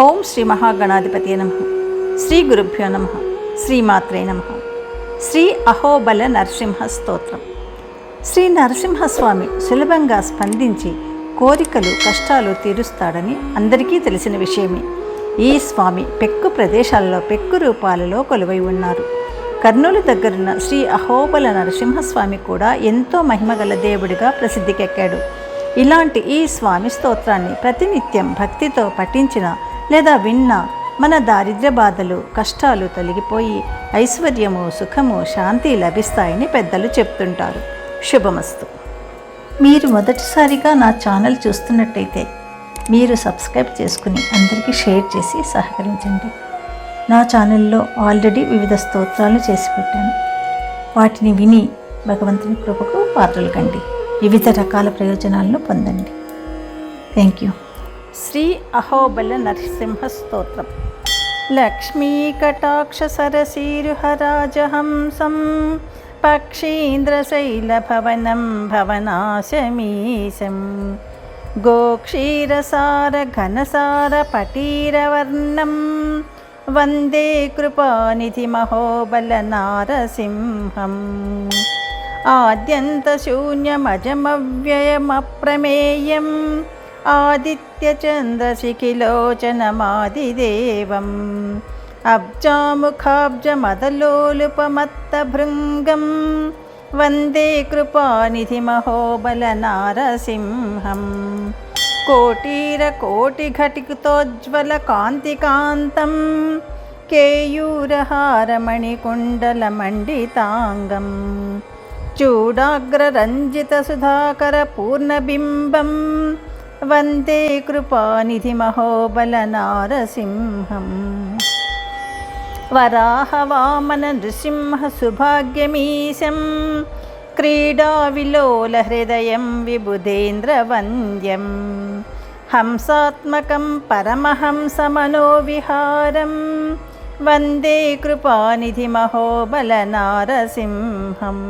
ఓం శ్రీ మహాగణాధిపతి నమ. శ్రీ గురుభ్యో నమ. శ్రీమాత్రే నమ. శ్రీ అహోబల నరసింహ స్తోత్రం. శ్రీ నరసింహస్వామి సులభంగా స్పందించి కోరికలు కష్టాలు తీరుస్తాడని అందరికీ తెలిసిన విషయమే. ఈ స్వామి పెక్కు ప్రదేశాల్లో పెక్కు రూపాలలో కొలువై ఉన్నారు. కర్నూలు దగ్గరున్న శ్రీ అహోబల నరసింహస్వామి కూడా ఎంతో మహిమగల దేవుడిగా ప్రసిద్ధికెక్కాడు. ఇలాంటి ఈ స్వామి స్తోత్రాన్ని ప్రతినిత్యం భక్తితో పఠించిన లేదా విన్నా మన దారిద్ర్య బాధలు కష్టాలు తొలగిపోయి ఐశ్వర్యము సుఖము శాంతి లభిస్తాయని పెద్దలు చెప్తుంటారు. శుభమస్తు. మీరు మొదటిసారిగా నా ఛానల్ చూస్తున్నట్టయితే మీరు సబ్స్క్రైబ్ చేసుకుని అందరికీ షేర్ చేసి సహకరించండి. నా ఛానల్లో ఆల్రెడీ వివిధ స్తోత్రాలు చేసి పెట్టాను. వాటిని విని భగవంతుని కృపకు పాత్రలు కండి. వివిధ రకాల ప్రయోజనాలను పొందండి. Thank you. శ్రీ అహోబల నరసింహ స్తోత్రం లక్ష్మీకటాక్ష సరసీరుహరాజహంసం పక్షీంద్రశైలభవనం భవనాశమీశం గోక్షీరసార ఘనసార పటీరవర్ణం వందే కృపానిధి మహోబల నారసింహం ఆద్యంతశూన్యమజమవ్యయమప్రమేయం ఆదిత్యచంద్రశిఖిలోచనమాదిదేవం అబ్జాముఖాబ్జమదలోలుపమత్తభృంగం वन्दे कृपानिधिमहोबलनारसिंहम् वराहवामननृसिंहसुभाग्यमीशं क्रीडाविलोलहृदयं विबुधेन्द्रवन्द्यम् हंसात्मकं परमहंसमनोविहारं वन्दे कृपानिधिमहोबलनारसिंहम्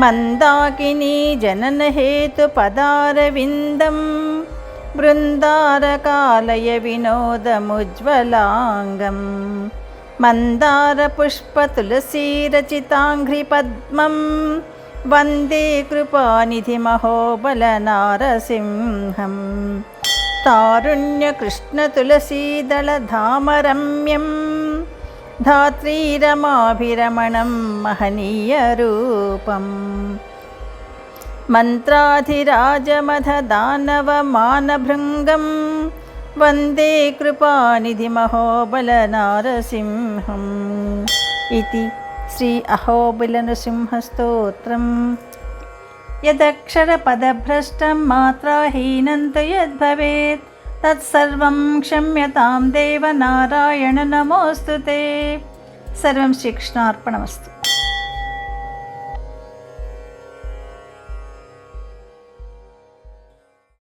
मन्दाकिनीजननहेतुपदारविन्दं वृन्दारकालय विनोदमुज्ज्वलाङ्गं मन्दारपुष्पतुलसीरचिताङ्घ्रिपद्मं वन्दे कृपानिधिमहोबलनारसिंहं तारुण्यकृष्णतुलसीदलधामरम्यम् धात्रीरमाभिरमणं महनीयरूपम् मन्त्राधिराजमधदानवमानभृङ्गं वन्दे कृपानिधिमहोबलनारसिंहम् इति श्री अहोबलनृसिंहस्तोत्रम् यदक्षरपदभ्रष्टं मात्राहीनं यद्भवेत् తత్సర్వం క్షమ్యతాం దేవ నారాయణ నమోస్తు తే సర్వం శ్రీకృష్ణార్పణమస్తు.